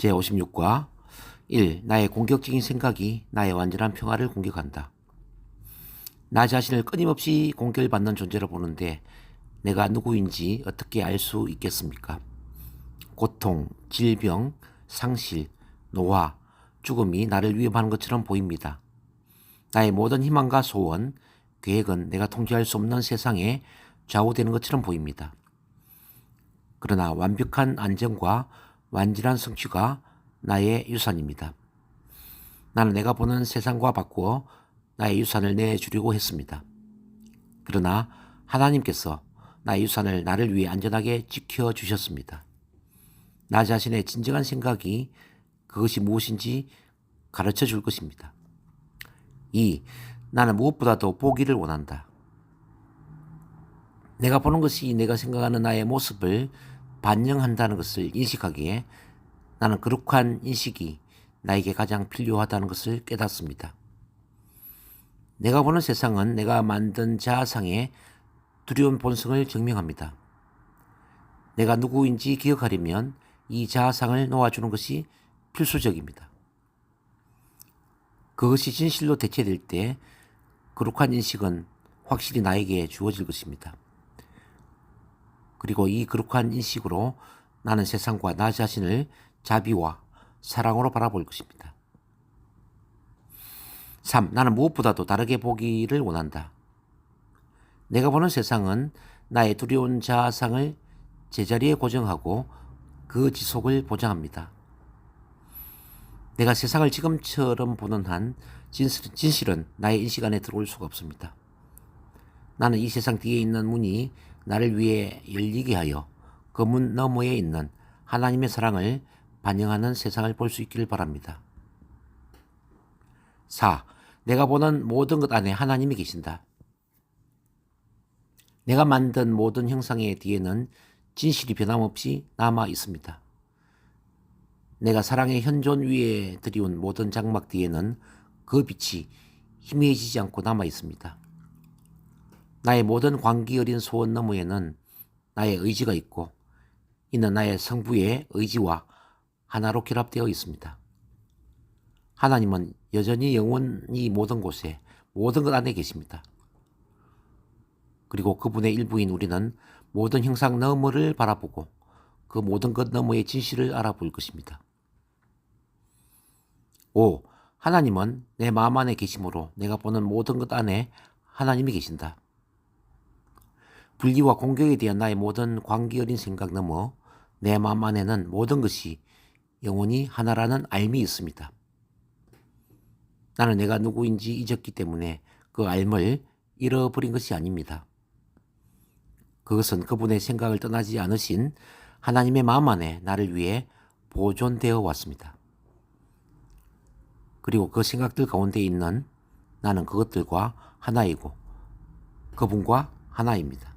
제56과 1. 나의 공격적인 생각이 나의 완전한 평화를 공격한다. 나 자신을 끊임없이 공격받는 존재로 보는데 내가 누구인지 어떻게 알 수 있겠습니까? 고통, 질병, 상실, 노화, 죽음이 나를 위협하는 것처럼 보입니다. 나의 모든 희망과 소원, 계획은 내가 통제할 수 없는 세상에 좌우되는 것처럼 보입니다. 그러나 완벽한 안정과 완전한 성취가 나의 유산입니다. 나는 내가 보는 세상과 바꾸어 나의 유산을 내주려고 했습니다. 그러나 하나님께서 나의 유산을 나를 위해 안전하게 지켜주셨습니다. 나 자신의 진정한 생각이 그것이 무엇인지 가르쳐 줄 것입니다. 2. 나는 무엇보다도 보기를 원한다. 내가 보는 것이 내가 생각하는 나의 모습을 반영한다는 것을 인식하기에 나는 거룩한 인식이 나에게 가장 필요하다는 것을 깨닫습니다. 내가 보는 세상은 내가 만든 자아상의 두려운 본성을 증명합니다. 내가 누구인지 기억하려면 이 자아상을 놓아주는 것이 필수적입니다. 그것이 진실로 대체될 때 거룩한 인식은 확실히 나에게 주어질 것입니다. 그리고 이 거룩한 인식으로 나는 세상과 나 자신을 자비와 사랑으로 바라볼 것입니다. 3. 나는 무엇보다도 다르게 보기를 원한다. 내가 보는 세상은 나의 두려운 자아상을 제자리에 고정하고 그 지속을 보장합니다. 내가 세상을 지금처럼 보는 한 진실, 진실은 나의 인식 안에 들어올 수가 없습니다. 나는 이 세상 뒤에 있는 문이 나를 위해 열리게 하여 그 문 너머에 있는 하나님의 사랑을 반영하는 세상을 볼 수 있기를 바랍니다. 4. 내가 보는 모든 것 안에 하나님이 계신다. 내가 만든 모든 형상의 뒤에는 진실이 변함없이 남아 있습니다. 내가 사랑의 현존 위에 들이운 모든 장막 뒤에는 그 빛이 희미해지지 않고 남아 있습니다. 나의 모든 광기 어린 소원 너머에는 나의 의지가 있고 이는 나의 성부의 의지와 하나로 결합되어 있습니다. 하나님은 여전히 영원히 모든 곳에 모든 것 안에 계십니다. 그리고 그분의 일부인 우리는 모든 형상 너머를 바라보고 그 모든 것 너머의 진실을 알아볼 것입니다. 5. 하나님은 내 마음 안에 계심으로 내가 보는 모든 것 안에 하나님이 계신다. 분리와 공격에 대한 나의 모든 광기 어린 생각 넘어 내 마음 안에는 모든 것이 영원히 하나라는 알미 있습니다. 나는 내가 누구인지 잊었기 때문에 그 알을 잃어버린 것이 아닙니다. 그것은 그분의 생각을 떠나지 않으신 하나님의 마음 안에 나를 위해 보존되어 왔습니다. 그리고 그 생각들 가운데 있는 나는 그것들과 하나이고 그분과 하나입니다.